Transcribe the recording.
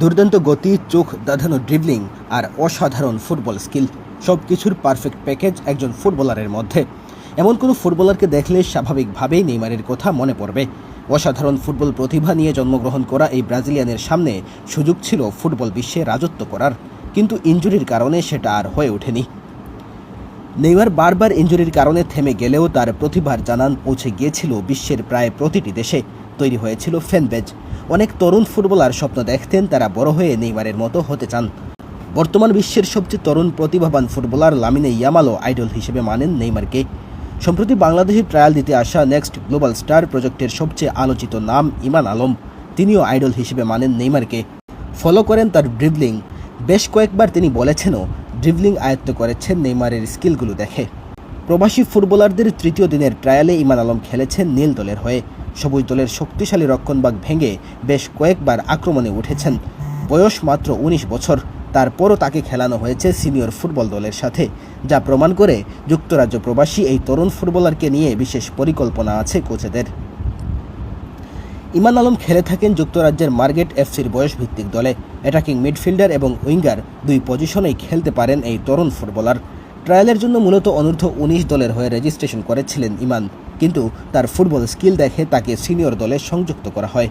দুর্দান্ত গতি, চোখ দাধানো ড্রিবলিং আর অসাধারণ ফুটবল স্কিল সব কিছুর পারফেক্ট প্যাকেজ একজন ফুটবলারের মধ্যে। এমন কোনো ফুটবলারকে দেখলে স্বাভাবিকভাবেই নেইমারের কথা মনে পড়বে। অসাধারণ ফুটবল প্রতিভা নিয়ে জন্মগ্রহণ করা এই ব্রাজিলিয়ানের সামনে সুযোগ ছিল ফুটবল বিশ্বে রাজত্ব করার, কিন্তু ইনজুরির কারণে সেটা আর হয়ে ওঠেনি। নেইমার বারবার ইনজুরির কারণে থেমে গেলেও তার প্রতিভার জানান পৌঁছে গিয়েছিল বিশ্বের প্রায় প্রতিটি দেশে। তৈরি হয়েছিল ফ্যানবেজ। অনেক তরুণ ফুটবলার স্বপ্ন দেখতেন তারা বড় হয়ে নেইমারের মতো হতে চান। বর্তমান বিশ্বের সবচেয়ে তরুণ প্রতিভাবান ফুটবলার লামিনে ইয়ামালও আইডল হিসেবে মানেন নেইমারকে। সম্প্রতি বাংলাদেশে ট্রায়াল দিতে আসা নেক্সট গ্লোবাল স্টার প্রজেক্টের সবচেয়ে আলোচিত নাম ইমান আলম। তিনিও আইডল হিসেবে মানেন নেইমারকে। ফলো করেন তার ড্রিবলিং বেশ কয়েকবার তিনি বলেছেনও ড্রিবলিং আয়ত্ত করেছেন নেইমারের স্কিলগুলো দেখে। প্রবাসী ফুটবলারদের তৃতীয় দিনের ট্রায়ালে ইমান আলম খেলেছেন নীল দলের হয়ে। সবুজ দলের শক্তিশালী রক্ষণবাগ ভেঙে বেশ কয়েকবার আক্রমণে উঠেছেন। বয়স মাত্র উনিশ বছর। তারপরও তাকে খেলানো হয়েছে সিনিয়র ফুটবল দলের সাথে, যা প্রমাণ করে যুক্তরাজ্য প্রবাসী এই তরুণ ফুটবলারকে নিয়ে বিশেষ পরিকল্পনা আছে কোচেদের। ইমান আলম খেলে থাকেন যুক্তরাজ্যের মার্গেট এফসির বয়সভিত্তিক দলে। অ্যাটাকিং মিডফিল্ডার এবং উইঙ্গার দুই পজিশনেই খেলতে পারেন এই তরুণ ফুটবলার। ট্রায়ালের জন্য মূলত অনূর্ধ্ব উনিশ দলের হয়ে রেজিস্ট্রেশন করেছিলেন ইমান, কিন্তু তার ফুটবল স্কিল দেখে তাকে সিনিয়র দলে সংযুক্ত করা হয়।